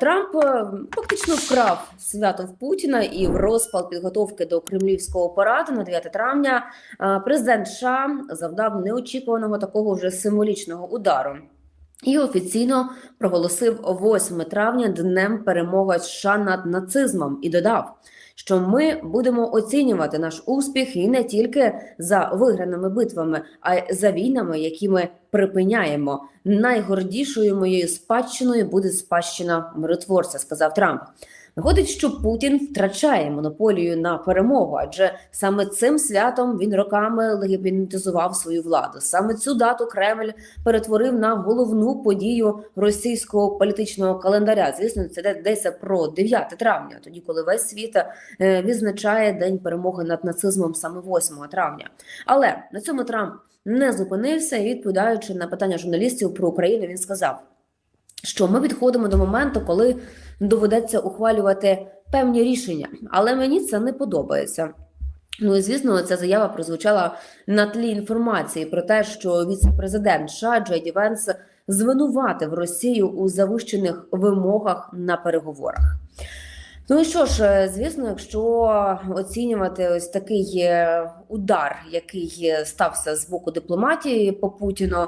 Трамп е, фактично вкрав свято в Путіна і в розпал підготовки до кремлівського параду на 9 травня е, президент США завдав неочікуваного такого вже символічного удару. І офіційно проголосив 8 травня днем перемоги США над нацизмом і додав, що ми будемо оцінювати наш успіх і не тільки за виграними битвами, а й за війнами, які ми припиняємо. Найгордішою моєю спадщиною буде спадщина миротворця, сказав Трамп. Виходить, що Путін втрачає монополію на перемогу, адже саме цим святом він роками легітимізував свою владу. Саме цю дату Кремль перетворив на головну подію російського політичного календаря. Звісно, це йдеться про 9 травня, тоді коли весь світ е, відзначає день перемоги над нацизмом саме 8 травня. Але на цьому Трамп не зупинився і відповідаючи на питання журналістів про Україну, він сказав, що ми підходимо до моменту, коли доведеться ухвалювати певні рішення, але мені це не подобається. Ну і звісно, ця заява прозвучала на тлі інформації про те, що віце-президент США Джеді Венс звинуватив Росію у завищених вимогах на переговорах. Ну що ж, е, звісно, якщо оцінювати ось такий е, удар, який е, стався з боку дипломатії по Путіну,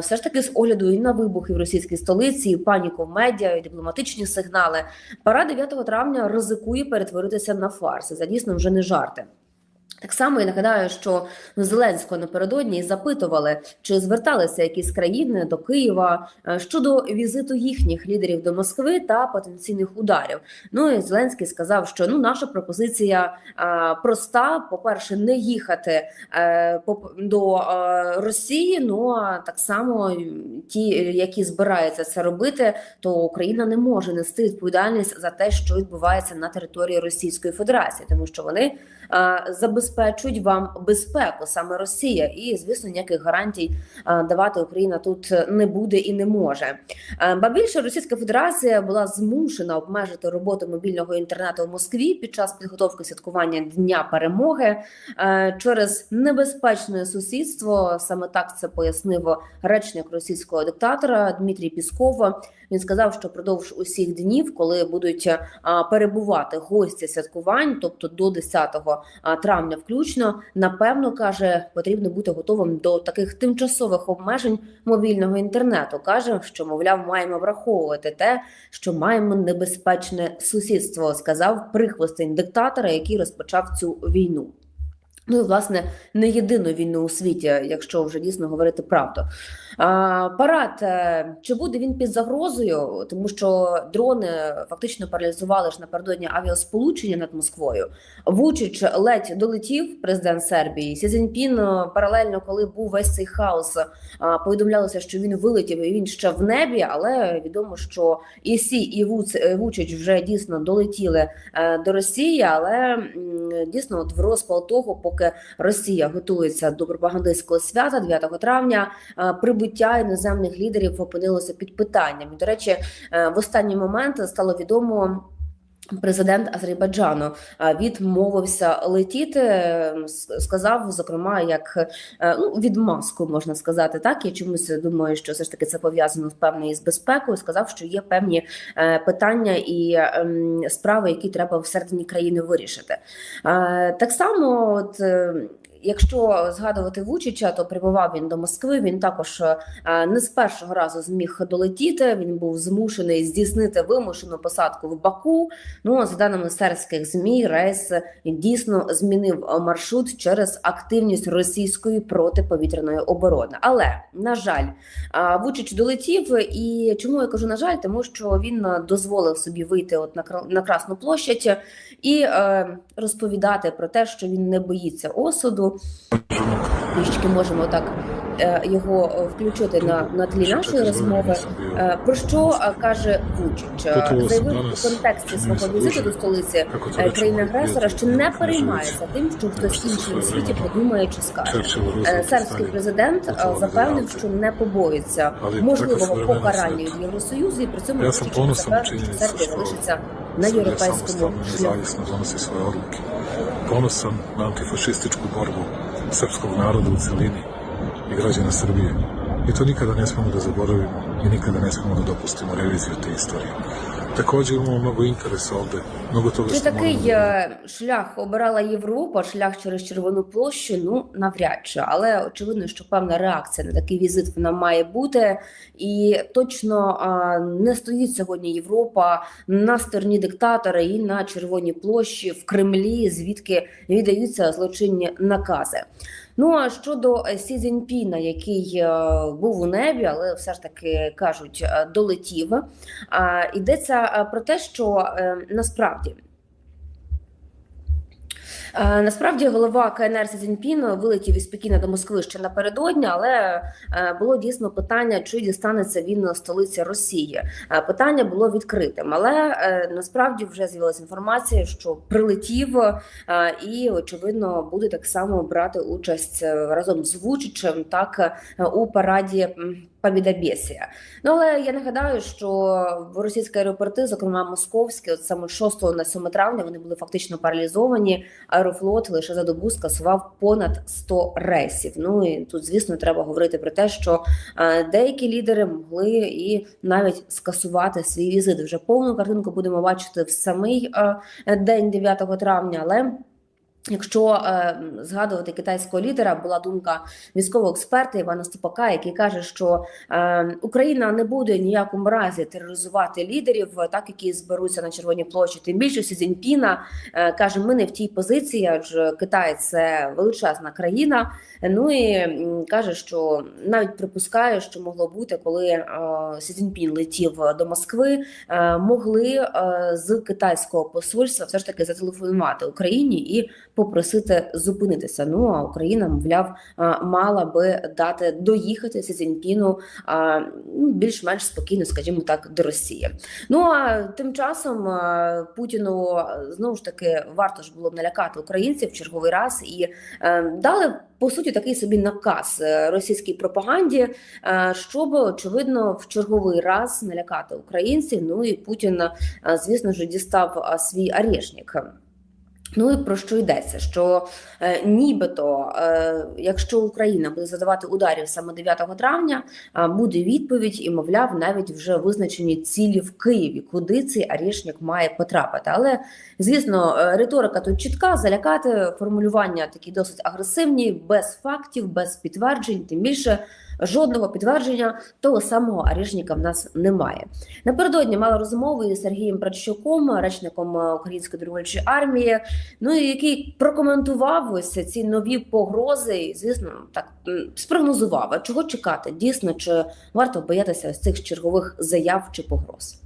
все ж таки з огляду і на вибухи в російській столиці, і паніку в медіа, і дипломатичні сигнали, пара 9 травня ризикує перетворитися на фарс. Це дійсно вже не жарти. Так само і нагадаю, що Зеленського напередодні запитували, чи зверталися якісь країни до Києва е, щодо візиту їхніх лідерів до Москви та потенційних ударів. Ну і Зеленський сказав, що ну наша пропозиція е, проста: по-перше, не їхати е, по- до е, Росії. Ну а так само ті, які збираються це робити, то Україна не може нести відповідальність за те, що відбувається на території Російської Федерації, тому що вони е, забезпечують вам безпеку саме Росія, і звісно, ніяких гарантій е, давати Україна тут не буде і не може. Е, Ба більше Російська Федерація була змушена обмежити роботу мобільного інтернету в Москві під час підготовки святкування Дня перемоги е, через небезпечне сусідство. Саме так це пояснив речник російського диктатора Дмитрій Пісков. Він сказав, що продовж усіх днів, коли будуть перебувати гості святкувань, тобто до 10 а, травня, включно, напевно каже, потрібно бути готовим до таких тимчасових обмежень мобільного інтернету. каже, що мовляв, маємо враховувати те, що маємо небезпечне сусідство. Сказав прихвостень диктатора, який розпочав цю війну. Ну і власне не єдину війну у світі, якщо вже дійсно говорити правду. Парад е, чи буде він під загрозою, тому що дрони фактично паралізували ж напередодні авіасполучення над Москвою. Вучич ледь долетів президент Сербії. Сі Цзіньпін е, паралельно, коли був весь цей хаос, повідомлялося, що він вилетів і він ще в небі. Але відомо, що і Сі, і е, Вучич вже дійсно долетіли е, до Росії, але дійсно, от в розпал того, поки Росія готується до пропагандистського свята 9 травня, е, прибуття іноземних лідерів опинилося під питанням. До речі, е, в останній момент стало відомо. Президент Азербайджану відмовився летіти. Сказав, зокрема, як е, ну відмазку можна сказати, так я чомусь думаю, що все ж таки це пов'язано певне із безпекою. Сказав, що є певні е, питання і ем, справи, які треба всередині країни вирішити. Так само, от. Якщо згадувати Вучича, то прибував він до Москви. Він також е, не з першого разу зміг долетіти. Він був змушений здійснити вимушену посадку в Баку. Ну за даними сербських змі, рейс дійсно змінив маршрут через активність російської протиповітряної оборони. Але на жаль, е, Вучич долетів. І чому я кажу на жаль? Тому що він дозволив собі вийти от на Кра- Красну площадь і е, розповідати про те, що він не боїться осуду. Трішки можемо так е, його е, включити на, на тлі нашої розмови. Е, Про що каже Вучич? Заявив у контексті свого візиту до столиці е, країни-агресора, що не переймається тим, що хтось інший у світі подумає чи скаже. Сербський президент запевнив, що не побоїться можливого покарання від Євросоюзу, і при цьому запевнив, що Сербія залишиться на європейському шляху. Ponosan na antifašističku borbu srpskog naroda u celini i građana Srbije. I to nikada ne smemo da zaboravimo i nikada ne smemo da dopustimo reviziju te istorije. Također imamo mnogo interesa ovde, mnogo toga Чи такий е, шлях обирала Європа, шлях через Червону площу? Ну навряд чи, але очевидно, що певна реакція на такий візит вона має бути, і точно а, не стоїть сьогодні Європа на стороні диктатора і на Червоній площі в Кремлі, звідки віддаються злочинні накази. Ну а щодо е, Сі Цзіньпіна, який е, був у небі, але все ж таки кажуть, е, долетів. Йдеться про те, що насправді. Е, Насправді голова КНР Сі Цзіньпін вилетів із Пекіна до Москви ще напередодні, але е, було дійсно питання, чи дістанеться він столиці Росії. Е, Питання було відкритим, але насправді вже з'явилася інформація, що прилетів і очевидно буде так само брати участь разом з Вучичем, так у параді м, Ну але я нагадаю, що в російські аеропорти, зокрема московські, от саме 6 на 7 травня, вони були фактично паралізовані. Аерофлот лише за добу скасував понад 100 рейсів. Ну і тут, звісно, треба говорити про те, що е, деякі лідери могли і навіть скасувати свій візит. Вже повну картинку будемо бачити в самий е, день 9 травня, але. Якщо е, згадувати китайського лідера, була думка військового експерта Івана Ступака, який каже, що е, Україна не буде ніякому разі тероризувати лідерів, так які зберуться на червоній площі. Тим більше Сі Цзіньпіна е, каже, ми не в тій позиції, адже Китай це величезна країна. Ну і каже, що навіть припускає, що могло бути, коли е, Сі Цзіньпін летів до Москви, е, могли е, з китайського посольства все ж таки зателефонувати Україні і попросити зупинитися. Ну а Україна, мовляв, мала би дати доїхати Сі Цзіньпіну а, ну, більш-менш спокійно, скажімо так, до Росії. Ну а тим часом Путіну знову ж таки варто ж було б налякати українців в черговий раз і е, дали. По суті, такий собі наказ е, російській пропаганді, е, щоб очевидно в черговий раз налякати українців. Ну і Путін, звісно ж, дістав свій арешник. Ну і про що йдеться? Що е, нібито, е, якщо Україна буде задавати ударів саме 9 травня, е, буде відповідь, і мовляв, навіть вже визначені цілі в Києві, куди цей арешник має потрапити. Але звісно, е, риторика тут чітка, залякати формулювання такі досить агресивні, без фактів, без підтверджень, тим більше. Жодного підтвердження того самого арешника в нас немає. Напередодні мала розмову із Сергієм Прадщуком, речником е, Української добровольчої армії, ну який прокоментував ось ці нові погрози, і звісно, так спрогнозував, а чого чекати дійсно, чи варто боятися ось цих чергових заяв чи погроз.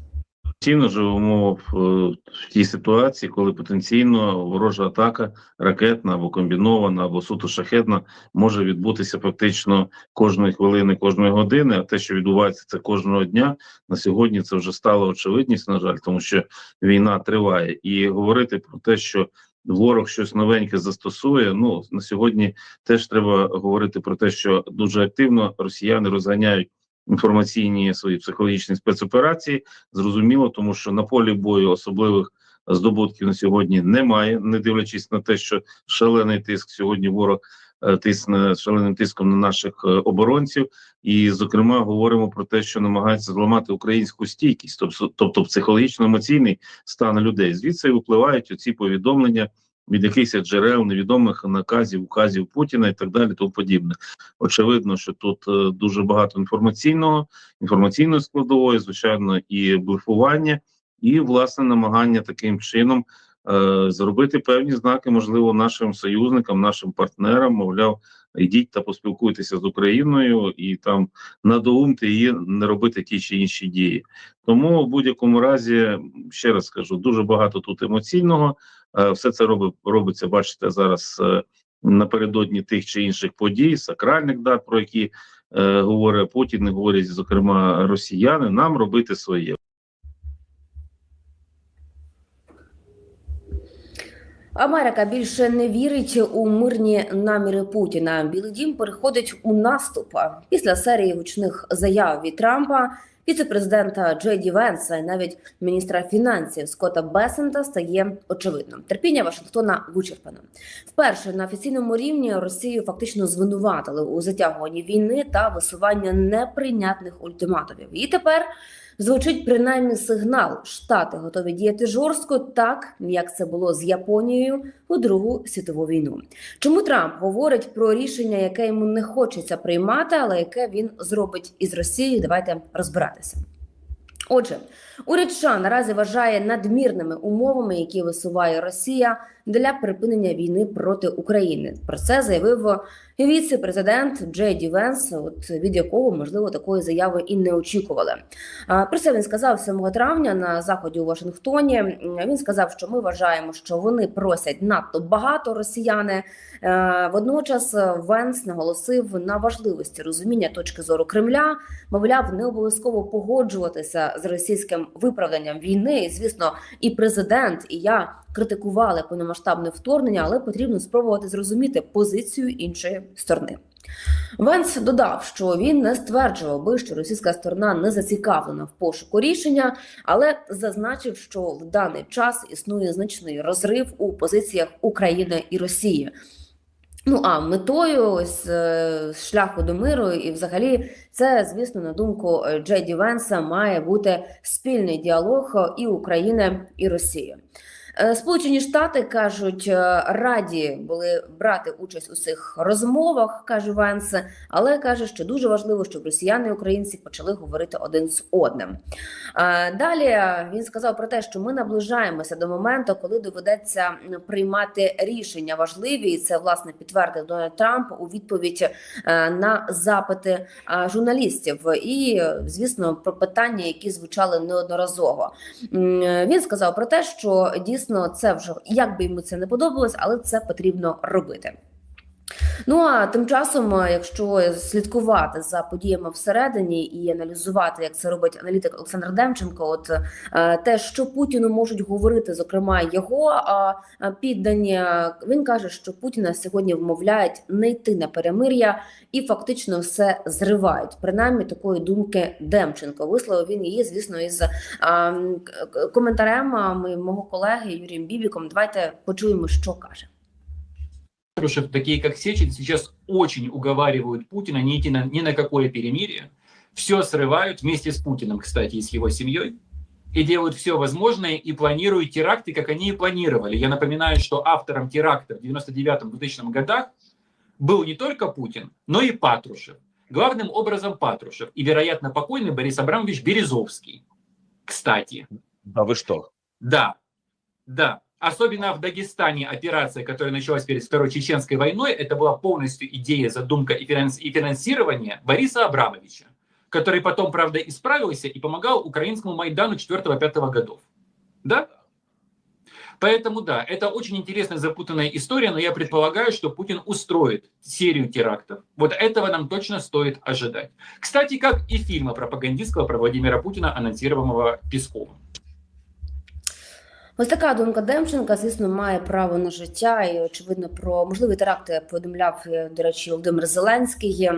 Постійно живемо в, е, в тій ситуації, коли потенційно ворожа атака ракетна або комбінована, або суто шахетна може відбутися фактично кожної хвилини, кожної години. А те, що відбувається це кожного дня, на сьогодні це вже стало очевидність, на жаль, тому що війна триває, і говорити про те, що ворог щось новеньке застосує. Ну на сьогодні теж треба говорити про те, що дуже активно росіяни розганяють інформаційні свої психологічні спецоперації. Зрозуміло, тому що на полі бою особливих здобутків на сьогодні немає, не дивлячись на те, що шалений тиск сьогодні ворог е, тисне шаленим тиском на наших е, оборонців, і зокрема говоримо про те, що намагається зламати українську стійкість, тобто, тобто психологічно-емоційний стан людей. Звідси випливають оці повідомлення. Від якихось джерел невідомих наказів, указів Путіна і так далі, тому подібне. Очевидно, що тут е, дуже багато інформаційного, інформаційної складової, звичайно, і блефування, і власне намагання таким чином е, зробити певні знаки, можливо, нашим союзникам, нашим партнерам, мовляв, йдіть та поспілкуйтеся з Україною і там надоумте її не робити ті чи інші дії. Тому в будь-якому разі ще раз скажу, дуже багато тут емоційного. Е, Все це робить робиться, бачите, зараз е, напередодні тих чи інших подій, сакральних дат, про які е, говорить Путін, і говорять зокрема росіяни. Нам робити своє. Америка більше не вірить у мирні наміри Путіна. Білий дім переходить у наступ після серії гучних заяв від Трампа. Віце-президента Джей Ді Венса і навіть міністра фінансів Скотта Бесента стає очевидним. Терпіння Вашингтона вичерпано. Вперше на офіційному рівні Росію фактично звинуватили у затягуванні війни та висування неприйнятних ультиматумів. І тепер Звучить принаймні сигнал. Штати готові діяти жорстко, так як це було з Японією у Другу світову війну. Чому Трамп говорить про рішення, яке йому не хочеться приймати, але яке він зробить із Росією? Давайте розбиратися. Отже, уряд США наразі вважає надмірними умовами, які висуває Росія для припинення війни проти України. Про це заявив віце-президент Джей Ді Венс, от від якого можливо такої заяви і не очікували. Про це він сказав 7 травня на заході у Вашингтоні. Він сказав, що ми вважаємо, що вони просять надто багато росіяни. Е, Водночас Венс наголосив на важливості розуміння точки зору Кремля. Мовляв, не обов'язково погоджуватися з російським виправданням війни. І, звісно, і президент, і я критикували повномасштабне вторгнення, але потрібно спробувати зрозуміти позицію іншої сторони. Венс додав, що він не стверджував би, що російська сторона не зацікавлена в пошуку рішення, але зазначив, що в даний час існує значний розрив у позиціях України і Росії. Ну а метою ось е, шляху до миру, і взагалі, це, звісно, на думку е, Джеді Венса, має бути спільний діалог е, і України, і Росії. Е, Сполучені Штати кажуть, е, раді були брати участь у цих розмовах, каже Венс, але каже, що дуже важливо, щоб росіяни і українці почали говорити один з одним. Е, Далі він сказав про те, що ми наближаємося до моменту, коли доведеться приймати рішення важливі, і це власне підтвердив Дональд Трамп у відповідь на запити журналістів. І звісно, про питання, які звучали неодноразово. Він сказав про те, що дійсно це вже як би йому це не подобалось, але це потрібно робити. Ну а тим часом, е, якщо слідкувати за подіями всередині і аналізувати, як це робить аналітик Олександр Демченко, от е, те, що Путіну можуть говорити, зокрема його а, піддані, е, він каже, що Путіна сьогодні вмовляють не йти на перемир'я і фактично все зривають. Принаймні такої думки Демченко висловив він її, звісно, із коментарем мого колеги Юрієм Бібіком. Давайте почуємо, що каже. Патрушев, такие как Сечин, сейчас очень уговаривают Путина не идти на, ни на какое перемирие. Все срывают вместе с Путиным, кстати, и с его семьей. И делают все возможное и планируют теракты, как они и планировали. Я напоминаю, что автором теракта в 99-2000 годах был не только Путин, но и Патрушев. Главным образом Патрушев и, вероятно, покойный Борис Абрамович Березовский. Кстати, Да вы что? да, да. Особенно в Дагестане операция, которая началась перед Второй Чеченской войной, это была полностью идея, задумка и, финанс- и финансирование Бориса Абрамовича, который потом, правда, исправился и помогал украинскому Майдану 4-5 годов. Да? Поэтому да, это очень интересная запутанная история, но я предполагаю, что Путин устроит серию терактов. Вот этого нам точно стоит ожидать. Кстати, как и фильма пропагандистского про Владимира Путина, анонсированного Песковым. Ось така думка Демченка, звісно, має право на життя, і очевидно про можливі теракти повідомляв е, до речі Володимир Зеленський.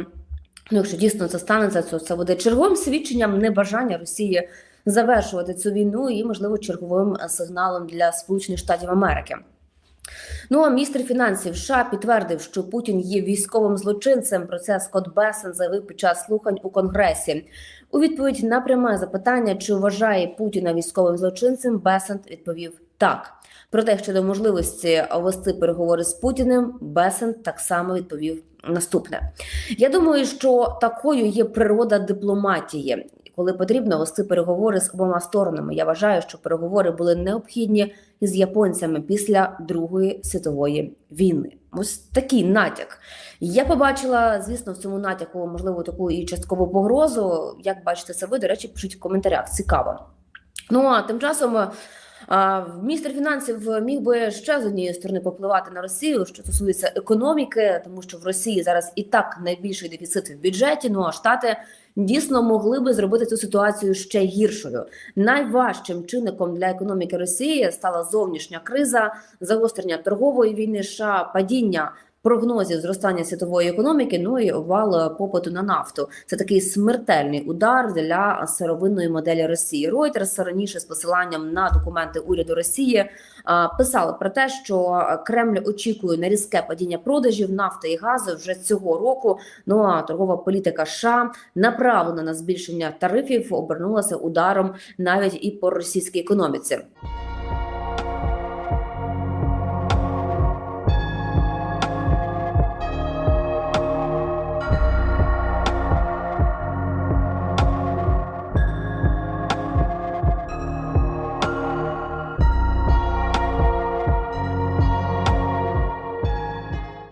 Ну, якщо дійсно це станеться, то це буде черговим свідченням небажання Росії завершувати цю війну і, можливо, черговим сигналом для Сполучених Штатів Америки. Ну а міністр фінансів США підтвердив, що Путін є військовим злочинцем. Про це Скотт Бесен заявив під час слухань у Конгресі. У відповідь на пряме запитання, чи вважає Путіна військовим злочинцем, Бесент відповів так. Проте щодо можливості вести переговори з Путіним, Бесент так само відповів наступне. Я думаю, що такою є природа дипломатії, коли потрібно вести переговори з обома сторонами. Я вважаю, що переговори були необхідні із японцями після Другої світової війни. Ось такий натяк. Я побачила, звісно, в цьому натяку можливо таку і часткову погрозу. Як бачите це ви, до речі, пишіть в коментарях. Цікаво. Ну а тим часом. Міністр фінансів міг би ще з однієї сторони попливати на Росію, що стосується економіки, тому що в Росії зараз і так найбільший дефіцит в бюджеті. Ну а штати дійсно могли би зробити цю ситуацію ще гіршою. Найважчим чинником для економіки Росії стала зовнішня криза, загострення торгової війни, США, падіння прогнозів зростання світової економіки. Ну і обвал е, попиту на нафту. Це такий смертельний удар для сировинної моделі Росії. Reuters раніше з посиланням на документи уряду Росії е, писали про те, що Кремль очікує на різке падіння продажів нафти і газу вже цього року. Ну а торгова політика США направлена на збільшення тарифів обернулася ударом навіть і по російській економіці.